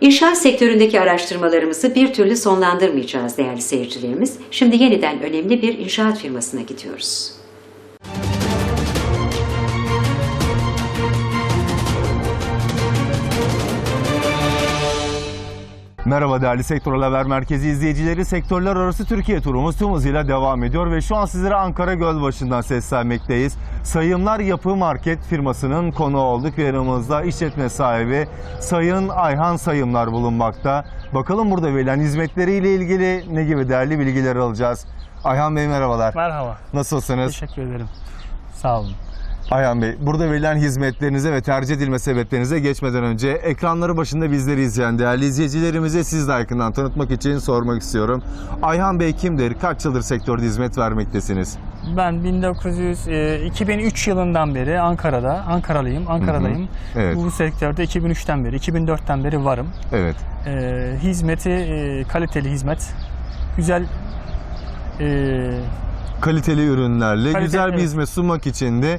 İnşaat sektöründeki araştırmalarımızı bir türlü sonlandırmayacağız değerli seyircilerimiz. Şimdi yeniden önemli bir inşaat firmasına gidiyoruz. Merhaba değerli Sektör Haber Merkezi izleyicileri. Sektörler arası Türkiye turumuz tüm hızıyla devam ediyor ve şu an sizlere Ankara Gölbaşı'ndan seslenmekteyiz. Sayımlar Yapı Market firmasının konu olduk ve yanımızda işletme sahibi Sayın Ayhan Sayımlar bulunmakta. Bakalım burada verilen hizmetleriyle ilgili ne gibi değerli bilgiler alacağız. Ayhan Bey merhabalar. Merhaba. Nasılsınız? Teşekkür ederim. Sağ olun. Ayhan Bey, burada verilen hizmetlerinize ve tercih edilme sebeplerinize geçmeden önce ekranları başında bizleri izleyen değerli izleyicilerimize siz de yakından tanıtmak için sormak istiyorum. Ayhan Bey kimdir? Kaç yıldır sektörde hizmet vermektesiniz? Ben 1900 e, 2003 yılından beri Ankara'da, Ankaralıyım, Ankara'dayım. Evet. Bu sektörde 2003'ten beri, 2004'ten beri varım. Evet. E, hizmeti, e, kaliteli hizmet, güzel e, Kaliteli ürünlerle Kaliteli, güzel bir hizmet sunmak için de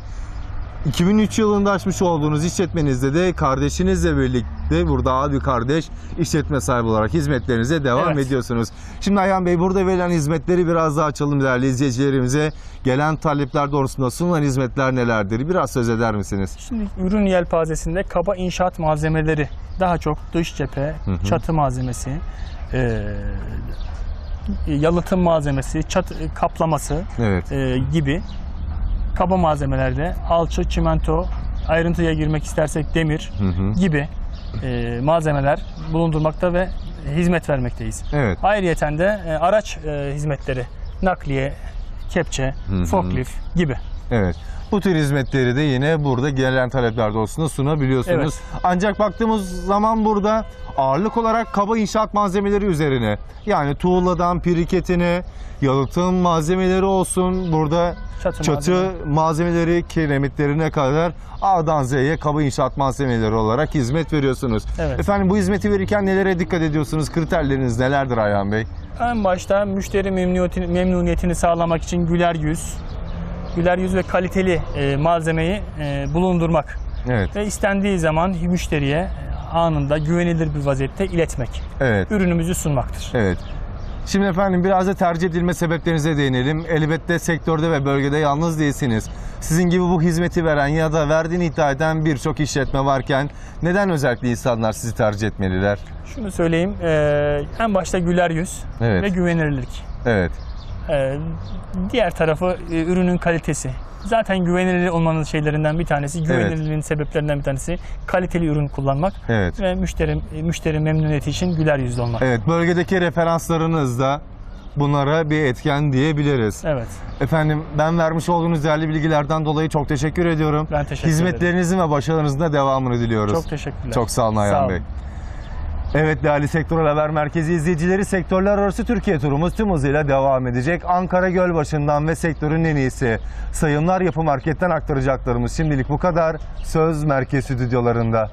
2003 yılında açmış olduğunuz işletmenizde de kardeşinizle birlikte burada abi kardeş işletme sahibi olarak hizmetlerinize devam Evet. ediyorsunuz. Şimdi Ayhan Bey burada verilen hizmetleri biraz daha açalım değerli izleyicilerimize. Gelen talepler doğrusunda sunulan hizmetler nelerdir? Biraz söz eder misiniz? Şimdi ürün yelpazesinde kaba inşaat malzemeleri, daha çok dış cephe, hı. çatı malzemesi, e, yalıtım malzemesi, çatı kaplaması, Evet. e, gibi kaba malzemelerde alçı, çimento, ayrıntıya girmek istersek demir Hı hı. gibi e, malzemeler bulundurmakta ve hizmet vermekteyiz. Evet. Ayrıyeten de e, araç e, hizmetleri, nakliye, kepçe, hı. forklift gibi. Evet. Bu tür hizmetleri de yine burada gelen talepler doğrusunda sunabiliyorsunuz. Ancak baktığımız zaman burada ağırlık olarak kaba inşaat malzemeleri üzerine yani tuğladan piriketine, yalıtım malzemeleri olsun burada Çatı, çatı malzeme. malzemeleri, kiremitlerine kadar A'dan Z'ye kaba inşaat malzemeleri olarak hizmet veriyorsunuz. Evet. Efendim bu hizmeti verirken nelere dikkat ediyorsunuz? Kriterleriniz nelerdir Ayhan Bey? En başta müşteri memnuniyetini, memnuniyetini sağlamak için güler yüz, güler yüz ve kaliteli e, malzemeyi e, bulundurmak Evet. ve istendiği zaman müşteriye e, anında güvenilir bir vaziyette iletmek. Evet. Ürünümüzü sunmaktır. Evet. Şimdi efendim biraz da tercih edilme sebeplerinize değinelim. Elbette sektörde ve bölgede yalnız değilsiniz. Sizin gibi bu hizmeti veren ya da verdiğini iddia eden birçok işletme varken neden özellikle insanlar sizi tercih etmeliler? Şunu söyleyeyim, e, en başta güler yüz Evet. ve güvenilirlik. Evet. E, diğer tarafı e, ürünün kalitesi. Zaten güvenilir olmanın şeylerinden bir tanesi, güvenilirliğin sebeplerinden bir tanesi kaliteli ürün kullanmak Evet. ve müşteri müşteri memnuniyeti için güler yüzlü olmak. Evet, bölgedeki referanslarınız da bunlara bir etken diyebiliriz. Evet. Efendim ben vermiş olduğunuz değerli bilgilerden dolayı çok teşekkür ediyorum. Ben teşekkür Hizmetlerinizin ve başarınızın da devamını diliyoruz. Çok teşekkürler. Çok sağ olun Ayhan Sağ olun. Bey. Evet değerli Sektör Haber Merkezi izleyicileri sektörler arası Türkiye turumuz tüm hızıyla devam edecek. Ankara Gölbaşı'ndan ve sektörün en iyisi sayımlar yapı marketten aktaracaklarımız şimdilik bu kadar. Söz merkez stüdyolarında.